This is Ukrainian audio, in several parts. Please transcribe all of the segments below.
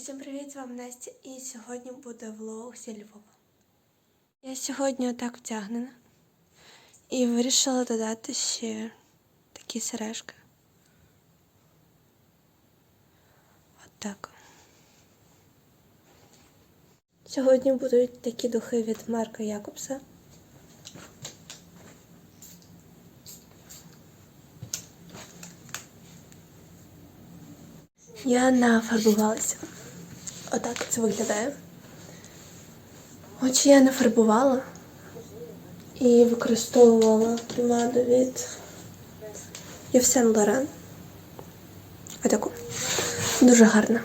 Усім привіт, з вами Настя, і сьогодні буде влог зі Львова. Я сьогодні отак втягнена і вирішила додати ще такі сережки. Отак. Сьогодні будуть такі духи від Марка Якобса. Я нафарбувалася. Отак це виглядає. Очі я не фарбувала і використовувала помаду від Yves Saint Laurent. Отаку. Дуже гарна.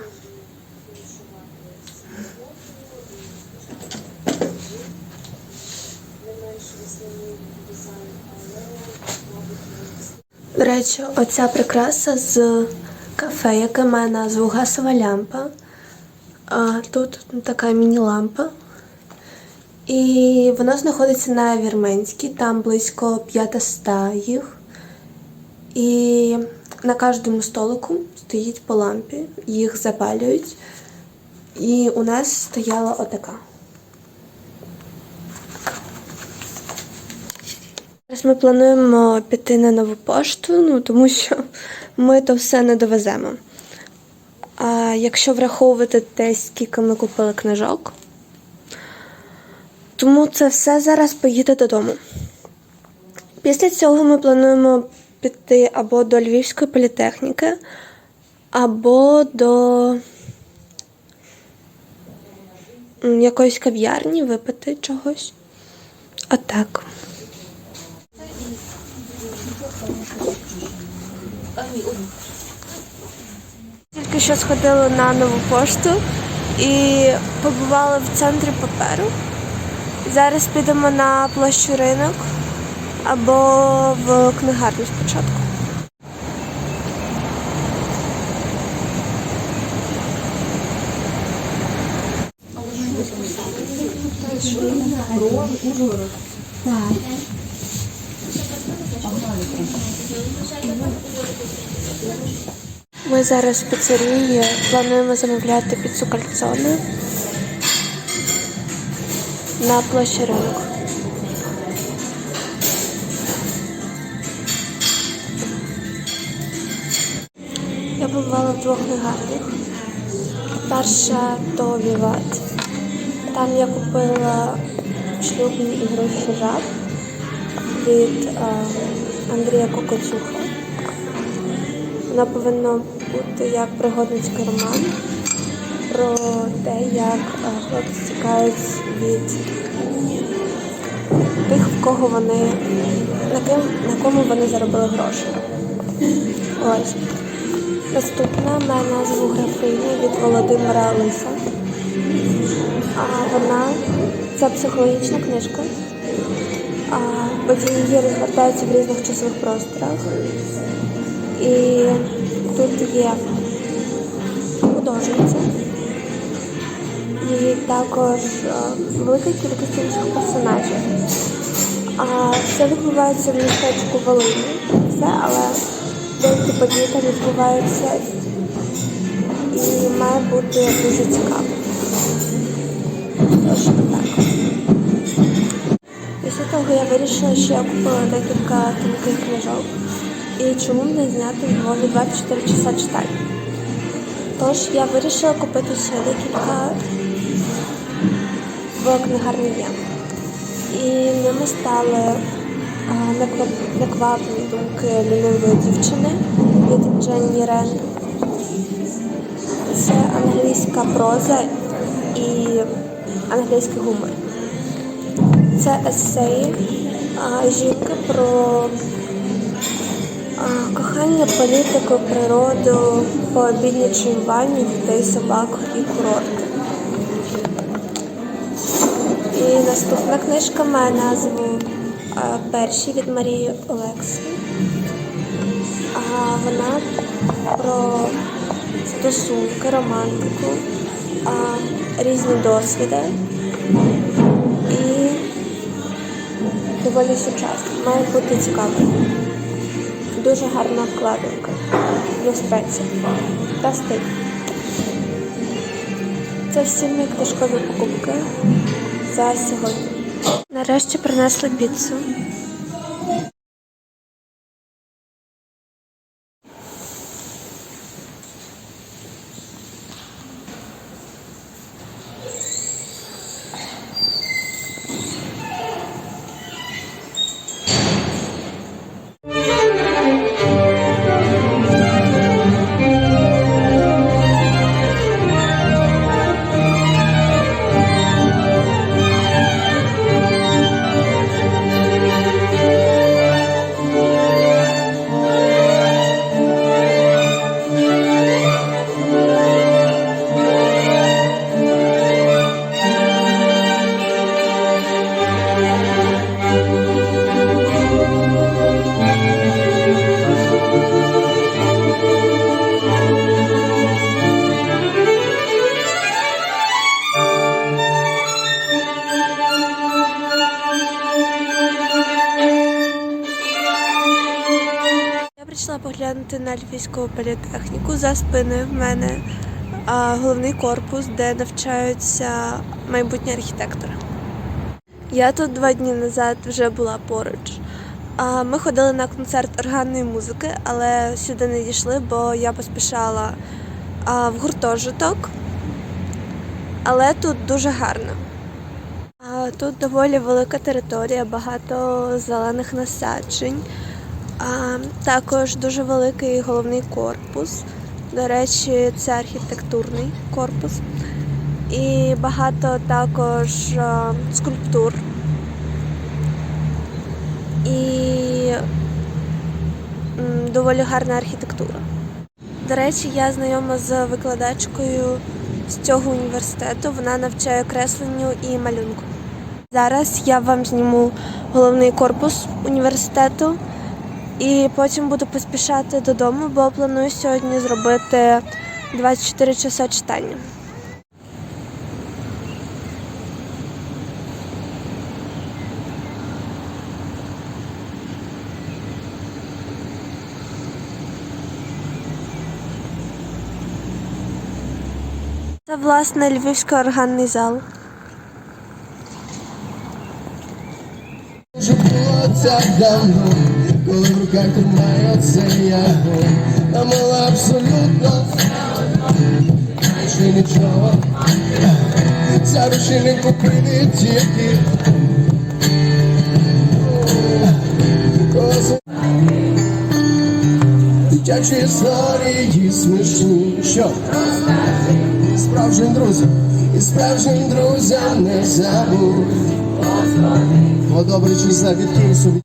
До речі, оця прикраса з кафе, яке має назву Гасова лямпа. А тут така міні-лампа. І вона знаходиться на Вірменській, там близько 500 їх. І на кожному столику стоїть по лампі, їх запалюють. І у нас стояла отака. Зараз ми плануємо піти на нову пошту, ну тому що ми то все не довеземо. Якщо враховувати те, скільки ми купили книжок, тому це все зараз поїде додому. Після цього ми плануємо піти або до Львівської політехніки, або до якоїсь кав'ярні випити чогось. Отак. Тільки що сходили на нову пошту і побували в центрі паперу. Зараз підемо на площу ринок або в книгарню спочатку. Ми зараз в піцерії плануємо замовляти піцу кальцоне на площі ринок. Я побувала в двох книгарнях. Перша то Віват. Там я купила шлюбні ігруші жаб від е, Андрія Кокоцюха. Вона повинна бути як пригодницький роман про те, як е, хлопці тікають від тих, в кого вони на ким на кому вони заробили гроші. Ось. Наступна має назву графиня від Володимира Лиса. А вона це психологічна книжка. А події розгортаються в різних часових просторах. І тут є художниця і також е, велика кількість інших персонажів. А все відбувається в містечку Волині. Все, але деякі події там відбуваються і має бути дуже цікаво. Тож так. Після того я вирішила, що я купила декілька тонких книжок. І чому б не зняти Львові 24 часа читання? Тож я вирішила купити ще декілька в книгарні є. І ними стали неквапні думки лінивої дівчини від Дженні Рен. Це англійська проза і англійський гумор. Це есеї а, жінки про Кохання, політику, природу, пообідні чаювання, дітей, собак і курорти. І наступна книжка має назву Перші від Марії Олекси. Вона про стосунки, романтику, різні досвіди і доволі сучасно. Має бути цікавою. Дуже гарна вкладинка. Люстрація. Та стиль. Це всі мої книжкові покупки за сьогодні. Нарешті принесли піцу. Прийшла на Львівську політехніку. За спиною в мене головний корпус, де навчаються майбутні архітектори. Я тут два дні назад вже була поруч. Ми ходили на концерт органної музики, але сюди не дійшли, бо я поспішала в гуртожиток. Але тут дуже гарно. Тут доволі велика територія, багато зелених насаджень. А, також дуже великий головний корпус. До речі, це архітектурний корпус. І багато також скульптур. І доволі гарна архітектура. До речі, я знайома з викладачкою з цього університету. Вона навчає кресленню і малюнку. Зараз я вам зніму головний корпус університету. І потім буду поспішати додому, бо планую сьогодні зробити 24 часа читання. Це власне львівський органний зал. Вже давно, коли в руках тримає цей огонь Нам було абсолютно більше нічого. Душі не купити тільки. Дитячі історії смішні, що? Справжнім друзям і справжнім друзям не забудь. Бо добре чи завідки собі Пізній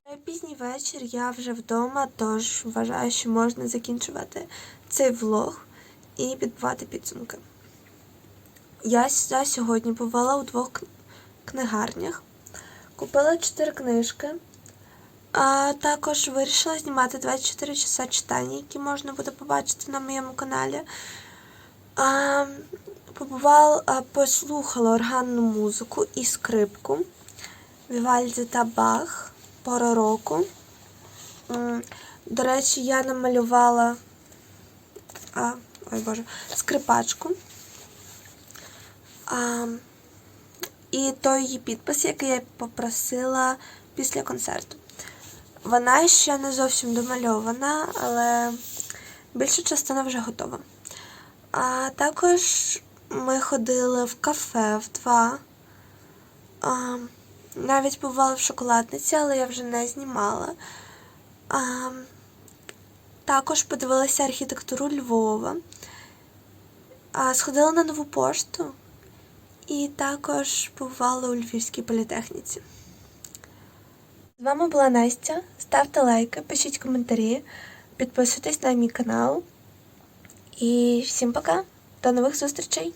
вечір я вже вдома, тож вважаю, що можна закінчувати цей влог і підбивати підсумки. Я сьогодні бувала у двох книгарнях, купила чотири книжки, а також вирішила знімати 24 часа читання, які можна буде побачити на моєму каналі. А, побувала, а, послухала органну музику і скрипку. Вівальді та Бах, пора року. До речі, я намалювала а, ой Боже, скрипачку. А, і той її підпис, який я попросила після концерту. Вона ще не зовсім домальована, але більша частина вже готова. А також ми ходили в кафе в два. А, навіть бувала в шоколадниці, але я вже не знімала. А, також подивилася архітектуру Львова. А, сходила на нову пошту і також побувала у Львівській політехніці. З вами була Настя. Ставте лайки, пишіть коментарі, підписуйтесь на мій канал. І всім пока! До нових зустрічей!